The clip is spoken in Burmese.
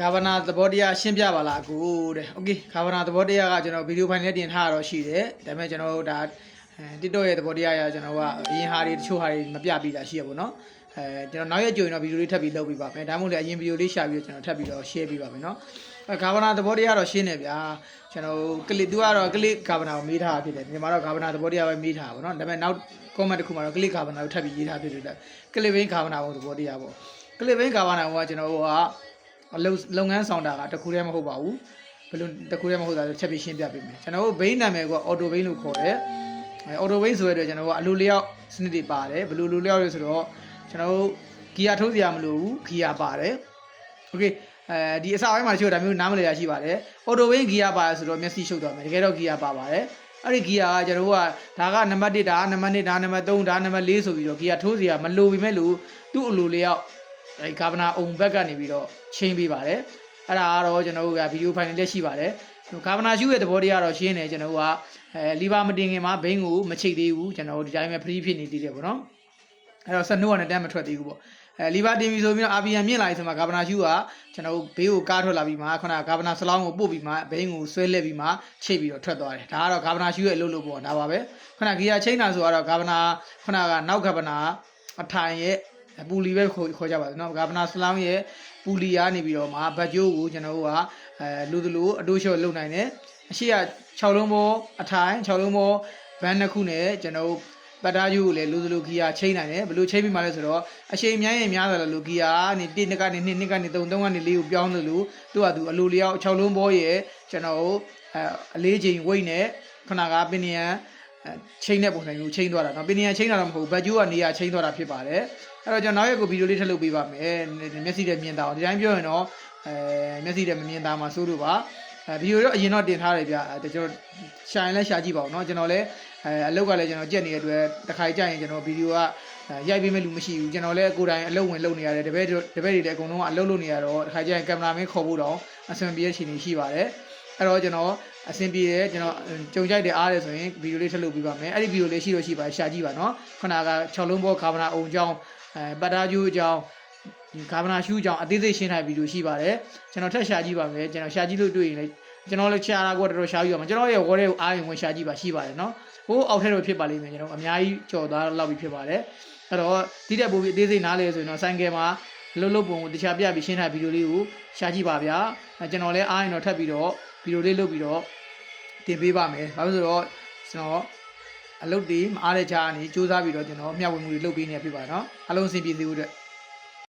ကာဗနာသဘောတရားရှင်းပြပါလားအကိုတဲ့။ Okay ကာဗနာသဘောတရားကကျွန်တော်ဗီဒီယိုဖိုင်လေးတင်ထားတော့ရှိတယ်။ဒါပေမဲ့ကျွန်တော်ဒါ TikTok ရဲ့သဘောတရားအရကျွန်တော်ကအရင်ဟာတွေတချို့ဟာတွေမပြပြတာရှိရပါတော့နော်။အဲကျွန်တော်နောက်ရက်ကြိုရင်တော့ဗီဒီယိုလေးထပ်ပြီးလုပ်ပေးပါမယ်။ဒါမှမဟုတ်လည်းအရင်ဗီဒီယိုလေးရှာပြီးတော့ကျွန်တော်ထပ်ပြီးတော့ share ပေးပါမယ်နော်။အဲကာဗနာသဘောတရားတော့ရှင်းနေဗျာ။ကျွန်တော်ကလစ်သူကတော့ကလစ်ကာဗနာကိုမေးထားတာဖြစ်တယ်။မြန်မာတော့ကာဗနာသဘောတရားပဲမေးထားပါတော့။ဒါပေမဲ့နောက် comment တစ်ခုမှာတော့ကလစ်ကာဗနာကိုထပ်ပြီးရေးထားဖြစ်တယ်။ကလစ်ဘိန်းကာဗနာဘုံသဘောတရားပေါ့။ကလစ်ဘိန်းကာဗနာဘုံကကျွန်တော်တို့က လုပ်လုပ်ငန်းဆောင်တာကတခုတည်းမဟုတ်ပါဘူးဘယ်လိုတခုတည်းမဟုတ်တာဆိုချက်ပြရှင်းပြပေးမယ်ကျွန်တော်တို့ဘိန်းနာမည်ကအော်တိုဘိန်းလို့ခေါ်တယ်အဲအော်တိုဘိန်းဆိုရတဲ့ကျွန်တော်တို့ကအလိုလျောက်စနစ်တွေပါတယ်ဘယ်လိုလိုလျောက်လဲဆိုတော့ကျွန်တော်တို့ဂီယာထိုးစရာမလိုဘူးဂီယာပါတယ်โอเคအဲဒီအစပိုင်းမှာတချို့ဒါမျိုးနားမလည်ရရှိပါတယ်အော်တိုဘိန်းဂီယာပါတယ်ဆိုတော့မျက်စိရှုပ်သွားမယ်တကယ်တော့ဂီယာပါပါတယ်အဲ့ဒီဂီယာကကျွန်တော်တို့ကဒါကနံပါတ်1ဒါကနံပါတ်2ဒါနံပါတ်3ဒါနံပါတ်4ဆိုပြီးတော့ဂီယာထိုးစရာမလိုပြီမဲ့လို့သူ့အလိုလျောက် အဲကာဗနာအုံဘက်ကနေပြီးတော့ချင်းပေးပါတယ်အဲ့ဒါကတော့ကျွန်တော်တို့ကဗီဒီယိုဖိုင်လေးရှိပါတယ်ကာဗနာရှုရဲ့သဘောတရားတော့ရှင်းတယ်ကျွန်တော်တို့ကအဲလီဗာမတင်ခင်မှာဘိန်းကိုမချိတ်သေးဘူးကျွန်တော်တို့ဒီတိုင်းပဲဖရီးဖြစ်နေသေးတယ်ပေါ့နော်အဲ့တော့စနိုးကလည်းတန်းမထွက်သေးဘူးပေါ့အဲလီဗာတင်ပြီဆိုပြီးတော့အာဘီယန်မြင့်လာပြီဆိုမှကာဗနာရှုကကျွန်တော်တို့ဘေးကိုကားထွက်လာပြီးမှခုနကကာဗနာဆလောင်းကိုပို့ပြီးမှဘိန်းကိုဆွဲလက်ပြီးမှချိတ်ပြီးတော့ထွက်သွားတယ်ဒါကတော့ကာဗနာရှုရဲ့အလုပ်လုပ်ပေါ့ဒါပါပဲခုနကဂီယာချိန်တာဆိုတော့ကာဗနာခုနကနောက်ကာဗနာအထိုင်ရဲ့ ပူလီပဲခေါ်ခေါ်ကြပါစို့နော်ဂါဗနာဆလောင်းရဲ့ပူလီကနေပြီးတော့မှဘတ်ဂျိုးကိုကျွန်တော်တို့ကအဲလူသလိုအတိုးလျှော့လုပ်နိုင်တယ်အရှိက6လုံးပေါ်အထိုင်6လုံးပေါ်ဘန်းတစ်ခုနဲ့ကျွန်တော်တို့ပတ်သားကျိုးကိုလည်းလူသလိုဂီယာချိန်နိုင်တယ်ဘယ်လိုချိန်ပြီးမှလဲဆိုတော့အရှိန်များရင်များတယ်လို့ဂီယာကနေ1နှစ်ကနေ2နှစ်ကနေ3 3ကနေ4ကိုပြောင်းလို့လို့သူကသူအလိုလျောက်6လုံးပေါ်ရဲ့ကျွန်တော်တို့အဲအလေးချိန်ဝိတ်နဲ့ခဏကပင်နယံ ချိန်တဲ့ပုံစံမျိုးချိန်သွားတာเนาะပင်နယံချိန်တာတော့မဟုတ်ဘူးဘတ်ဂျိုးကနေရာချိန်သွားတာဖြစ်ပါတယ်အဲ့တော့ကျွန်တော်နောက်ရက်ကိုဗီဒီယိုလေးထပ်လုပ်ပေးပါမယ်မျက်စိနဲ့မြင်တာအောင်ဒီတိုင်းပြောရင်တော့အဲမျက်စိနဲ့မမြင်တာမှစိုးလို့ပါအဲဗီဒီယိုတော့အရင်တော့တင်ထားတယ်ဗျအဲကျွန်တော်ရှာရင်လည်းရှာကြည့်ပါဦးเนาะကျွန်တော်လည်းအဲအလုပ်ကလည်းကျွန်တော်ကြက်နေတဲ့အတွက်တစ်ခါကြရင်ကျွန်တော်ဗီဒီယိုကရိုက်ပေးမဲ့လူမရှိဘူးကျွန်တော်လည်းကိုယ်တိုင်အလုပ်ဝင်လုပ်နေရတယ်တပည့်တပည့်တွေလည်းအကုန်လုံးကအလုပ်လုပ်နေရတော့တစ်ခါကြရင်ကင်မရာမင်းခေါ်ဖို့တော့အဆင်ပြေရှင်နေရှိပါတယ် အဲ့တော့ကျွန်တော်အဆင်ပြေတယ်ကျွန်တော်ကြုံကြိုက်တယ်အားတယ်ဆိုရင်ဗီဒီယိုလေးထပ်လုပ်ပေးပါမယ်အဲ့ဒီဗီဒီယိုလေးရှိတော့ရှိပါရှာကြည့်ပါနော်ခုနက6လုံးပေါ်ကာဗနာအုံအကြောင်းအဲပတ်တာကျိုးအကြောင်းကာဗနာရှူးအကြောင်းအသေးစိတ်ရှင်းထားဗီဒီယိုရှိပါတယ်ကျွန်တော်ထပ်ရှာကြည့်ပါမယ်ကျွန်တော်ရှာကြည့်လို့တွေ့ရင်လည်းကျွန်တော်လည်းရှာတာကိုတော်တော်ရှာပြီးပါမယ်ကျွန်တော်ရဲ့ wallet ကိုအားရင်ဝင်ရှာကြည့်ပါရှိပါတယ်နော်ဟိုးအောက်ထက်တော့ဖြစ်ပါလိမ့်မယ်ကျွန်တော်အများကြီးကြော်သွားတော့လောက်ပြီးဖြစ်ပါတယ်အဲ့တော့ဒီတက်ပို့ပြီးအသေးစိတ်နားလဲဆိုရင်တော့ဆိုင်ကယ်မှာလှုပ်လှုပ်ပုံကိုတခြားပြပြီးရှင်းထားဗီဒီယိုလေးကိုရှာကြည့်ပါဗျာကျွန်တော်လည်းအားရင်တော့ထပ်ပြီးတော့ ဗီဒီယိုလေးလုပ်ပြီးတော့တင်ပေးပါမယ်။ဘာလို့ဆိုတော့ကျွန်တော်အလုပ်တွေမအားတဲ့ကြားအနေစူးစမ်းပြီးတော့ကျွန်တော်မျှဝေမှုတွေလုပ်ပေးနေဖြစ်ပါတော့။အလုံးစင်ပြေစေဖို့အတွက်